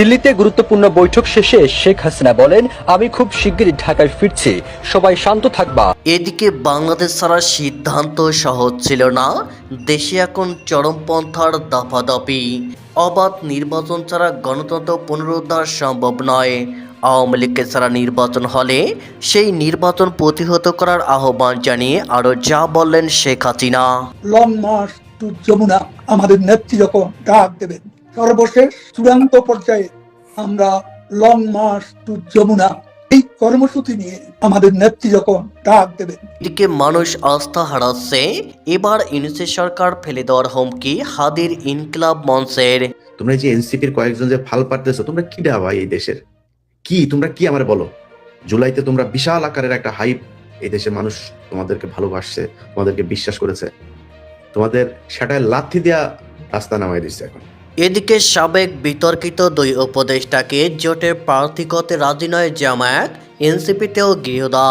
দিল্লিতে গুরুত্বপূর্ণ বৈঠক শেষে শেখ হাসিনা বলেন আমি খুব শিগগিরই ঢাকায় ফিরছি। সবাই শান্ত থাকবা। এদিকে বাংলাদেশ ছাড়া সিদ্ধান্ত সহজ ছিল না। দেশে এখন চরমপন্থার দাপাদাপি। অবাধ নির্বাচন ছাড়া গণতন্ত্র পুনরুদ্ধার সম্ভব নয়। আওয়ামী লীগকে ছাড়া নির্বাচন হলে সেই নির্বাচন প্রতিহত করার আহ্বান জানিয়ে আরও যা বললেন Sheikh Hasina. Long march to Jamuna আমাদের নেত্রী যখন ডাক দেবেন সর্বশেষ চূড়ান্ত পর্যায়ে আমরা লং মার্চ টু যমুনা। এই কর্মসূচি নিয়ে আমাদের নেত্রী যখন ডাক দেবেন। এদিকে মানুষ আস্থা হারাচ্ছে এবার ইউনিসেফ সরকার ফেলে দেওয়ার হুমকি হাদির ইনকিলাব মঞ্চের। তোমরা যে এনসিপির কয়েকজন যে ফাল পারতেছো তোমরা কি ভাই এই দেশের? কি? তোমরা কি আমার বলো? জুলাইতে তোমরা বিশাল আকারের একটা হাইপ এই দেশের মানুষ তোমাদেরকে ভালোবাসছে তোমাদেরকে বিশ্বাস করেছে। তোমাদের সেটায় লাথি দেয়া রাস্তা নামাই দিচ্ছে এখন। এদিকে সাবেক বিতর্কিত দুই উপদেষ্টাকে জোটের প্রার্থী করতে রাজি নয় জামায়াত এনসিপিতেও গৃহদা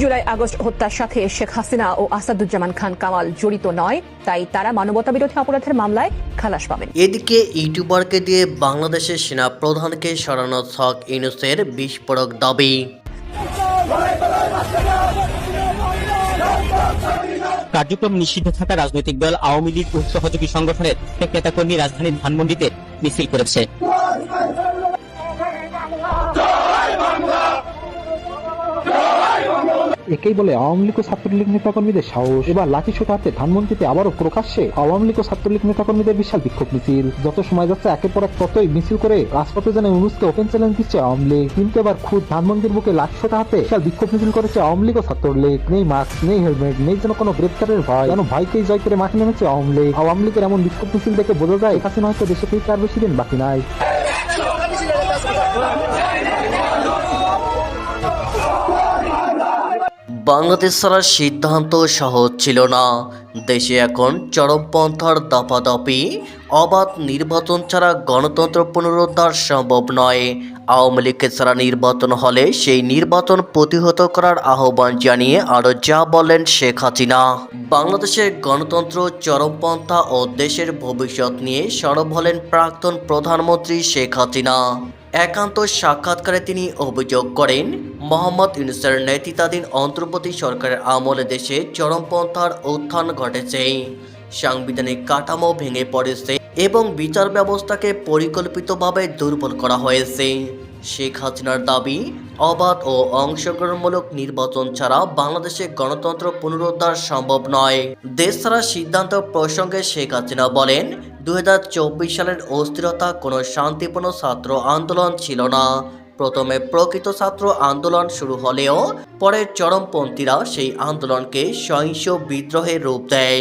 জুলাই আগস্ট হত্যার সাথে শেখ হাসিনা ও আসাদুজ্জামান খান কামাল জড়িত নয় তাই তারা মানবতা বিরোধী অপরাধের মামলায় খালাস পাবেন। এদিকে ইউটিউবারকে দিয়ে বাংলাদেশের সেনা প্রধানকে সরানো ছক ইনুসের বিস্ফোরক দাবি। কার্যক্রম নিষিদ্ধ থাকা রাজনৈতিক দল আওয়ামী লীগ ও সহযোগী সংগঠনের নেতাকর্মী রাজধানীর ধানমন্ডিতে মিছিল করেছে। একেই বলে আওয়ামী লীগ ও ছাত্রলীগ নেতাকর্মীদের সাহস। এবার লাঠি ছোট হাতে ধানমন্ত্রীতে আবারও প্রকাশ্যে আওয়ামী লীগ ও ছাত্রলীগ নেতাকর্মীদের বিশাল বিক্ষোভ মিছিল। যত সময় যাচ্ছে, একের পর এক ততই মিছিল করে রাজপথে যেন ইউনুসকে ওপেন চ্যালেঞ্জ দিচ্ছে আওয়ামী লীগ। কিন্তু এবার খুদ ধানমন্ত্রীর বুকে লাঠি ছোট হাতে বিশাল বিক্ষোভ মিছিল করেছে আওয়ামী লীগ ও ছাত্রলীগ। নেই মাস্ক নেই হেলমেট নেই যেন কোনো গ্রেপ্তারের ভয়। যেন ভাইকেই জয় করে মাঠে নেমেছে আওয়ামী লীগ। আওয়ামী লীগের এমন বিক্ষোভ মিছিল দেখে বোঝা যায় একাশি হয়তো দেশে ফিরতে আর বেশি দিন বাকি নাই। বাংলাদেশ ছাড়া সিদ্ধান্ত সহজ ছিল না। দেশে এখন চরমপন্থার দাপাদাপি, অবাধ নির্বাচন ছাড়া গণতন্ত্র পুনরুদ্ধার সম্ভব নয়। আওয়ামী লীগকে ছাড়া নির্বাচন হলে সেই নির্বাচন প্রতিহত করার আহ্বান জানিয়ে আরও যা বলেন শেখ হাসিনা। বাংলাদেশের গণতন্ত্র চরমপন্থা ও দেশের ভবিষ্যৎ নিয়ে সরব হলেন প্রাক্তন প্রধানমন্ত্রী শেখ হাসিনা। একান্ত সাক্ষাৎকারে তিনি অভিযোগ করেন, মোহাম্মদ ইউনুসের নেতৃত্বাধীন অন্তর্বর্তী সরকারের আমলে দেশে চরমপন্থার উত্থান ঘটেছে। সাংবিধানিক কাঠামো ভেঙে পড়েছে এবং বিচার ব্যবস্থাকে পরিকল্পিতভাবে দুর্বল করা হয়েছে। শেখ হাসিনার দাবি, অবাধ ও অংশগ্রহণমূলক নির্বাচন ছাড়া বাংলাদেশে গণতন্ত্র পুনরুদ্ধার সম্ভব নয়। দেশ ছাড়া সিদ্ধান্ত প্রসঙ্গে শেখ হাসিনা বলেন দুই হাজার চব্বিশ সালের অস্থিরতা কোনো শান্তিপূর্ণ ছাত্র আন্দোলন ছিল না। প্রথমে প্রকৃত ছাত্র আন্দোলন শুরু হলেও পরে চরমপন্থীরা সেই আন্দোলনকে সহিংস বিদ্রোহের রূপ দেয়।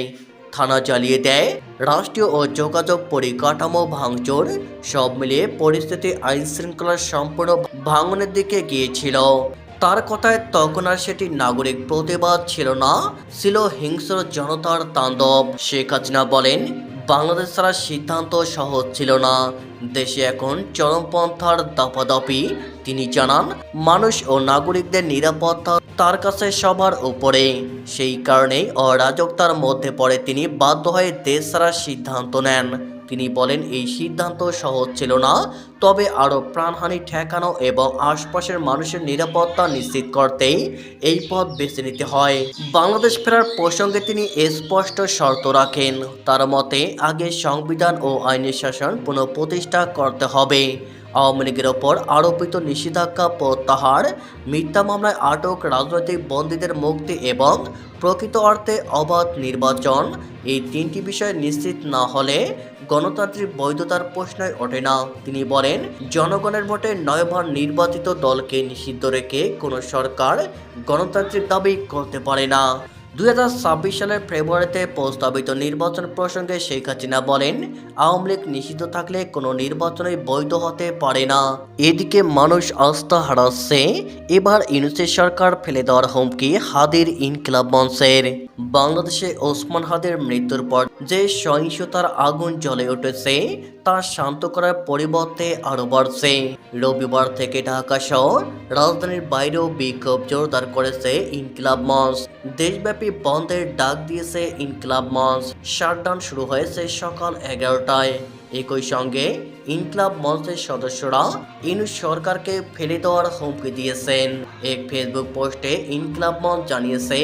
থানা চালিয়ে দেয়, রাষ্ট্রীয় ও যোগাযোগ পরিকাঠামো ভাঙচুর, সব মিলিয়ে পরিস্থিতি আইন শৃঙ্খলার সম্পূর্ণ ভাঙনের দিকে গিয়েছিল। তার কথায় তখন আর সেটি নাগরিক প্রতিবাদ ছিল না, ছিল হিংস্র জনতার তাণ্ডব। শেখ হাসিনা বলেন বাংলাদেশ ছাড়া সিদ্ধান্ত সহজ ছিল না। দেশে এখন চরমপন্থার দাপাদাপি, তিনি জানান, মানুষ ও নাগরিকদের নিরাপত্তা তার কাছে সবার উপরে। সেই কারণেই অরাজকতার মধ্যে পড়ে তিনি বাধ্য হয়ে দেশ ছাড়ার সিদ্ধান্ত নেন। তিনি বলেন, এই সিদ্ধান্ত সহজ ছিল না। তবে আরও প্রাণহানি ঠেকানো এবং আশপাশের মানুষের নিরাপত্তা নিশ্চিত করতেই এই পথ বেছে নিতে হয়। বাংলাদেশ ফেরার প্রসঙ্গে তিনি স্পষ্ট শর্ত রাখেন, তার মতে আগে সংবিধান ও আইনের শাসন পুনঃপ্রতিষ্ঠা করতে হবে। আওয়ামী লীগের ওপর আরোপিত নিষেধাজ্ঞা প্রত্যাহার, মিথ্যা মামলায় আটক রাজনৈতিক বন্দীদের মুক্তি এবং প্রকৃত অর্থে অবাধ নির্বাচন, এই তিনটি বিষয় নিশ্চিত না হলে গণতান্ত্রিক বৈধতার প্রশ্নই ওঠে না। তিনি বলেন, জনগণের ভোটে নয়বার নির্বাচিত দলকে নিষিদ্ধ রেখে কোনো সরকার গণতান্ত্রিক দাবি করতে পারে না। দুই সালের ফেব্রুয়ারিতে প্রস্তাবিত নির্বাচন প্রসঙ্গে শেখ হাসিনা বলেন, আওয়ামী লীগ নিষিদ্ধ থাকলে কোনো নির্বাচনে বৈধ হতে পারে না। এদিকে মানুষ আস্থা হারাচ্ছে, এবার ইউনিসেফ সরকার ফেলে দেওয়ার হুমকি হাদির ইনকিলাব মঞ্চের। বাংলাদেশে ওসমান হাদের মৃত্যুর পর যে সহিংসতার আগুন জ্বলে উঠেছে তা শান্ত করার পরিবর্তে আরও বাড়ছে। রবিবার থেকে ঢাকা সহ রাজধানীর বাইরেও বিক্ষোভ জোরদার করেছে ইনকিলাব মঞ্চ। দেশব্যাপী বন্ধের ডাক দিয়েছে ইনকিলাব মঞ্চ। শাটডাউন শুরু হয়েছে সকাল এগারোটায়। একই সঙ্গে ইনক্লাব মঞ্চের সদস্যরা ইনুস সরকারকে ফেলে দেওয়ার হুমকি দিয়েছেন। এক ফেসবুক পোস্টে ইনক্লাব মঞ্চ জানিয়েছে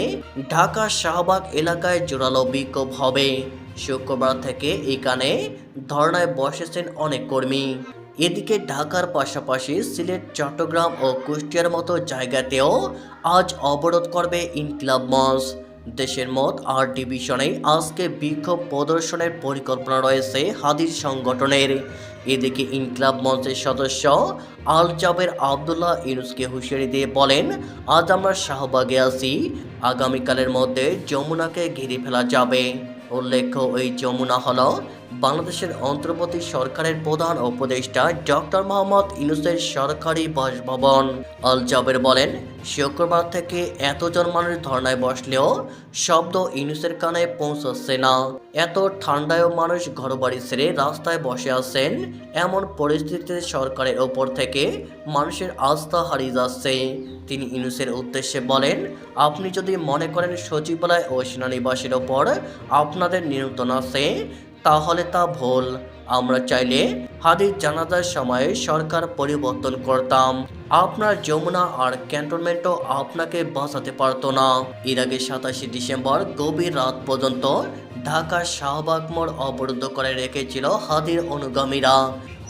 ঢাকা শাহবাগ এলাকায় জোরালো বিক্ষোভ হবে। শুক্রবার থেকে এখানে ধর্নায় বসেছেন অনেক কর্মী। এদিকে ঢাকার পাশাপাশি সিলেট, চট্টগ্রাম ও কুষ্টিয়ার মতো জায়গাতেও আজ অবরোধ করবে ইনকিলাব মঞ্চ। দেশের মত আট ডিভিশনে আজকে বিক্ষোভ প্রদর্শনের পরিকল্পনা রয়েছে হাদির সংগঠনের। এদিকে ইনকিলাব মঞ্চের সদস্য আল জাবের আবদুল্লাহ ইউনুসকে হুঁশিয়ারি দিয়ে বলেন, আজ আমরা শাহবাগে আছি। আগামীকালের মধ্যে যমুনাকে ঘিরে ফেলা যাবে। উল্লেখ্য ওই যমুনা হল বাংলাদেশের অন্তর্বর্তী সরকারের প্রধান উপদেষ্টা ডক্টর মোহাম্মদ ইউনুসের সরকারি বাসভবন। আল জাবের বলেন, শুক্রবার থেকে এতজন মানুষ ধর্নায় বসলেও শব্দ ইউনুসের কানে পৌঁছাচ্ছে না। এত ঠান্ডায়ও মানুষ ঘরবাড়ি ছেড়ে রাস্তায় বসে আছেন, এমন পরিস্থিতিতে সরকারের ওপর থেকে মানুষের আস্থা হারিয়ে যাচ্ছে। তিনি ইউনুসের উদ্দেশ্যে বলেন, আপনি যদি মনে করেন সচিবালয় ও সেনানিবাসের ওপর আপনাদের নিয়ন্ত্রণ আছে, তাহলে তা ভুল। আমরা চাইলে হাদির জানাজার সময়ে সরকার পরিবর্তন করতাম। আপনার যমুনা আর ক্যান্টনমেন্টও আপনাকে বাঁচাতে পারতো না। এর আগে সাতাশে ডিসেম্বর গভীর রাত পর্যন্ত ঢাকা শাহবাগ মোড় অবরুদ্ধ করে রেখেছিল হাদির অনুগামীরা।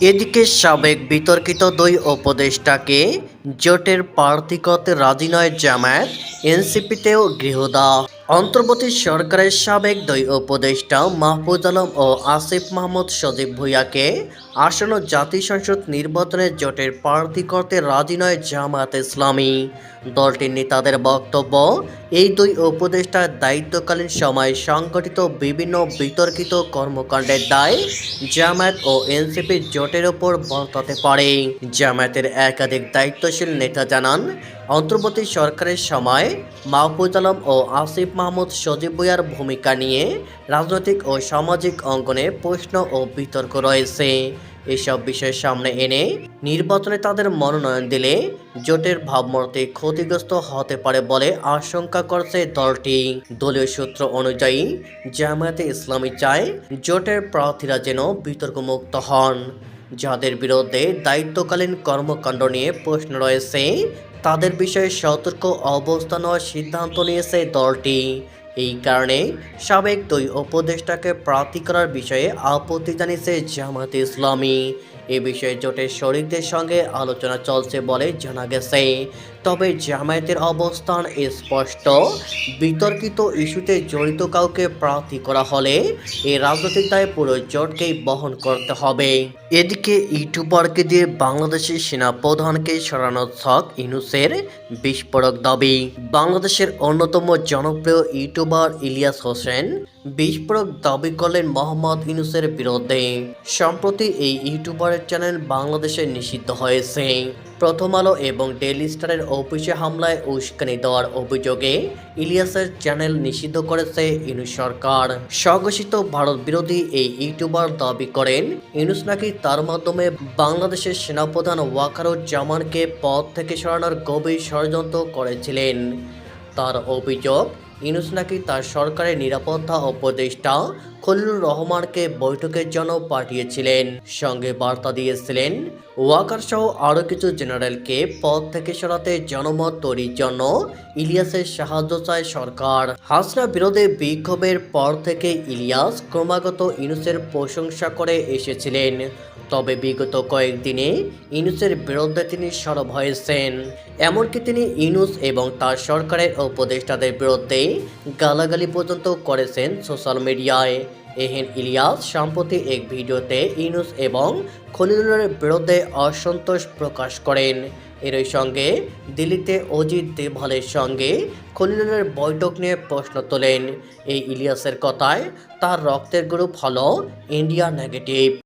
এদিকে সাবেক বিতর্কিত দুই উপদেষ্টাকে জোটের পার্থিকত রাজিনয় রাজি নয় জামায়াত এনসিপিতেও গৃহদা অন্তর্বর্তী সরকারের সাবেক দুই উপদেষ্টা মাহফুজ আলম ও আসিফ মাহমুদ সজীব ভুইয়াকে আসন্ন জাতীয় সংসদ নির্বাচনে জোটের প্রার্থী করতে রাজি নয় জামায়াত ইসলামী। দলটির নেতাদের বক্তব্য, এই দুই উপদেষ্টার দায়িত্বকালীন সময়ে সংগঠিত বিভিন্ন বিতর্কিত কর্মকাণ্ডের দায় জামায়াত ও এনসিপি জোটের ওপর বর্তাতে পারে। জামায়াতের একাধিক দায়িত্বশীল নেতা জানান, অন্তর্বর্তী সরকারের সময় মাহফুজ আলম ও আসিফ মাহমুদ সজীব ভুইয়ার ভূমিকা নিয়ে রাজনৈতিক ও সামাজিক অঙ্গনে প্রশ্ন ও বিতর্ক রয়েছে। এসব বিষয় সামনে এনে নির্বাচনে তাদের মনোনয়ন দিলে জোটের ভাবমূর্তি ক্ষতিগ্রস্ত হতে পারে বলে আশঙ্কা করছে দলটি। দলীয় সূত্র অনুযায়ী, জামায়াতে ইসলামী চায় জোটের প্রার্থীরা যেন বিতর্কমুক্ত হন। যাদের বিরুদ্ধে দায়িত্বকালীন কর্মকাণ্ড নিয়ে প্রশ্ন রয়েছে, তাদের বিষয়ে সতর্ক অবস্থান নেওয়ার সিদ্ধান্ত নিয়েছে দলটি। এই কারণে সাবেক দুই উপদেষ্টাকে প্রার্থী করার বিষয়ে আপত্তি জানিয়েছে জামাত ইসলামী। বিষয়ে জোটের শরিকদের সঙ্গে আলোচনা চলছে বলে জানা গেছে। তবে জামায়াতের অবস্থান স্পষ্ট। বিতর্কিত ইস্যুতে জড়িত কাউকে প্রার্থী করা হলে এই রাজনৈতিক দায় পুরো জোটকেই বহন করতে হবে। এদিকে ইউটিউবারকে দিয়ে বাংলাদেশের সেনা প্রধানকে সরানোর ছক ইনুসের বিস্ফোরক দাবি। বাংলাদেশের অন্যতম জনপ্রিয় ইউটিউবার ইলিয়াস হোসেন বিস্ফোরক দাবি করলেন মোহাম্মদ ইনুসের বিরুদ্ধে। সম্প্রতি এই ইউটিউবারের চ্যানেল বাংলাদেশে নিষিদ্ধ হয়েছে। প্রথম আলো এবং ডেইলি স্টারের অফিসে হামলায় উস্কানি দেওয়ার অভিযোগে ইলিয়াসের চ্যানেল নিষিদ্ধ করেছে ইনুস সরকার। স্বঘোষিত ভারত বিরোধী এই ইউটিউবার দাবি করেন, ইনুস নাকি তার মাধ্যমে বাংলাদেশের সেনাপ্রধান ওয়াকারুজ্জামানকে পদ থেকে সরানোর গভীর ষড়যন্ত্র করেছিলেন। তার অভিযোগ, ইনুস নাকি তার সরকারের নিরাপত্তা উপদেষ্টা খলিলুর রহমানকে বৈঠকের জন্য পাঠিয়েছিলেন সঙ্গে বার্তা দিয়েছিলেন, ওয়াকার সহ আরও কিছু জেনারেলকে পদ থেকে সরাতে জনমত তৈরির জন্য ইলিয়াসের সাহায্য চায় সরকার। হাসনা বিরোধে বিক্ষোভের পর থেকে ইলিয়াস ক্রমাগত ইনুসের প্রশংসা করে এসেছিলেন। তবে বিগত কয়েকদিনে ইনুসের বিরুদ্ধে তিনি সরব হয়েছেন। এমনকি তিনি ইনুস এবং তার সরকারের উপদেষ্টাদের বিরুদ্ধে গালাগালি পর্যন্ত করেছেন সোশ্যাল মিডিয়ায়। এহেন ইলিয়াস সম্প্রতি এক ভিডিওতে ইউনুস এবং খলিলুরের বিরুদ্ধে অসন্তোষ প্রকাশ করেন। এরই সঙ্গে দিল্লিতে অজিত দেভালের সঙ্গে খলিলুরের বৈঠক নিয়ে প্রশ্ন তোলেন। এই ইলিয়াসের কথায় তার রক্তের গ্রুপ হল ইন্ডিয়া নেগেটিভ।